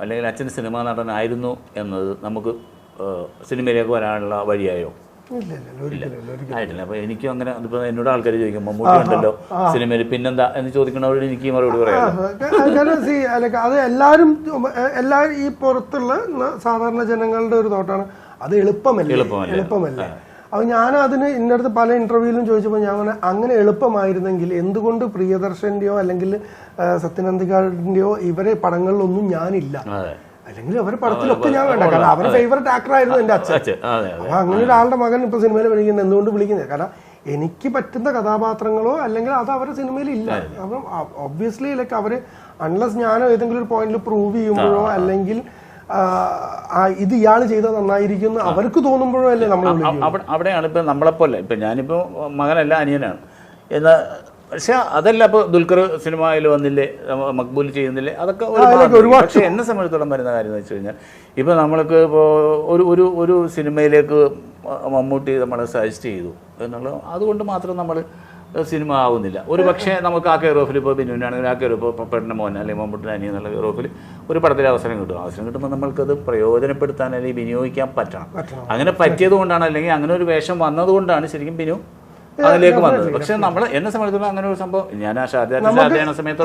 അല്ലെങ്കിൽ അച്ഛൻ സിനിമാ നടനായിരുന്നു എന്നത് നമുക്ക് സിനിമയിലേക്ക് വരാനുള്ള വഴിയായോ? ആയിട്ടില്ല. അപ്പോൾ എനിക്കും അങ്ങനെ അതിപ്പോൾ എന്നോട് ആൾക്കാർ ചോദിക്കും മമ്മൂട്ടി ഉണ്ടല്ലോ സിനിമയിൽ പിന്നെന്താ എന്ന് ചോദിക്കണവരോട് എനിക്ക് മറുപടി പറയാം അത് എല്ലാവരും എല്ലാവരും ഈ പുറത്തുള്ള സാധാരണ ജനങ്ങളുടെ ഒരു തോട്ടാണ്. അത് എളുപ്പമല്ല? എളുപ്പമല്ലേ? അപ്പൊ ഞാൻ അതിന് ഇന്നടുത്ത് പല ഇന്റർവ്യൂവിലും ചോദിച്ചപ്പോൾ ഞാൻ പറഞ്ഞു, അങ്ങനെ എളുപ്പമായിരുന്നെങ്കിൽ എന്തുകൊണ്ട് പ്രിയദർശന്റെയോ അല്ലെങ്കിൽ ആ, സത്യനന്ദിക്കാടിന്റെയോ ഇവരെ പടങ്ങളിലൊന്നും ഞാനില്ല. അല്ലെങ്കിൽ അവരെ പടത്തിലൊക്കെ ഞാൻ വേണ്ട. കാരണം അവരുടെ ഫേവററ്റ് ആക്ടർ ആയിരുന്നു എന്റെ അച്ഛൻ. അപ്പൊ അങ്ങനെ ഒരാളുടെ മകൻ ഇപ്പൊ സിനിമയിൽ വിളിക്കുന്നത് എന്തുകൊണ്ട് വിളിക്കുന്നത്? കാരണം എനിക്ക് പറ്റുന്ന കഥാപാത്രങ്ങളോ അല്ലെങ്കിൽ അത് അവരുടെ സിനിമയിൽ ഇല്ല. അപ്പം ഒബ്വിയസ്ലി ലൈക്ക് അവർ അൺലസ് ഞാനോ ഏതെങ്കിലും ഒരു പോയിന്റിൽ പ്രൂവ് ചെയ്യുമ്പോഴോ അല്ലെങ്കിൽ ഇത് ഇയാൾ ചെയ്താൽ നന്നായിരിക്കും എന്ന് അവർക്ക് തോന്നുമ്പോഴല്ലേ നമ്മൾ അവിടെയാണ് ഇപ്പം നമ്മളെപ്പോലെ. ഇപ്പം ഞാനിപ്പോൾ മകനല്ല അനിയനാണ്. എന്നാൽ പക്ഷെ അതല്ല ഇപ്പോൾ ദുൽഖർ സിനിമയിൽ വന്നില്ലേ മക്ബൂൽ ചെയ്യുന്നില്ലേ അതൊക്കെ ഒരു പക്ഷേ എന്നെ സംബന്ധിച്ചിടത്തോളം വരുന്ന കാര്യം എന്ന് വെച്ച് കഴിഞ്ഞാൽ ഇപ്പോൾ നമ്മൾക്ക് ഇപ്പോൾ ഒരു ഒരു ഒരു സിനിമയിലേക്ക് മമ്മൂട്ടി നമ്മളെ സജസ്റ്റ് ചെയ്തു എന്നുള്ള അതുകൊണ്ട് മാത്രം നമ്മൾ സിനിമ ആവുന്നില്ല. ഒരു പക്ഷേ നമുക്ക് ആ കെയർ ഓഫിൽ ഇപ്പോൾ ബിനുവിനാണെങ്കിൽ ആ കെയർ ഓഫ് പെണ്ണ മോൻ അല്ലെങ്കിൽ മമ്മൂട്ടിന് അനിയൻ എന്നുള്ള കെയർ ഓഫിൽ ഒരു പടത്തിൽ അവസരം കിട്ടും. അവസരം കിട്ടുമ്പോൾ നമ്മൾക്കത് പ്രയോജനപ്പെടുത്താൻ അല്ലെങ്കിൽ വിനിയോഗിക്കാൻ പറ്റണം. അങ്ങനെ പറ്റിയത് കൊണ്ടാണ് അല്ലെങ്കിൽ അങ്ങനെ ഒരു വേഷം വന്നതുകൊണ്ടാണ് ശരിക്കും ബിനു അതിലേക്ക് വന്നത്. പക്ഷെ നമ്മൾ എന്നെ സംബന്ധിച്ചിടത്തോളം അങ്ങനെ ഒരു സംഭവം ഞാൻ ആ ഷാജാ സമയത്ത്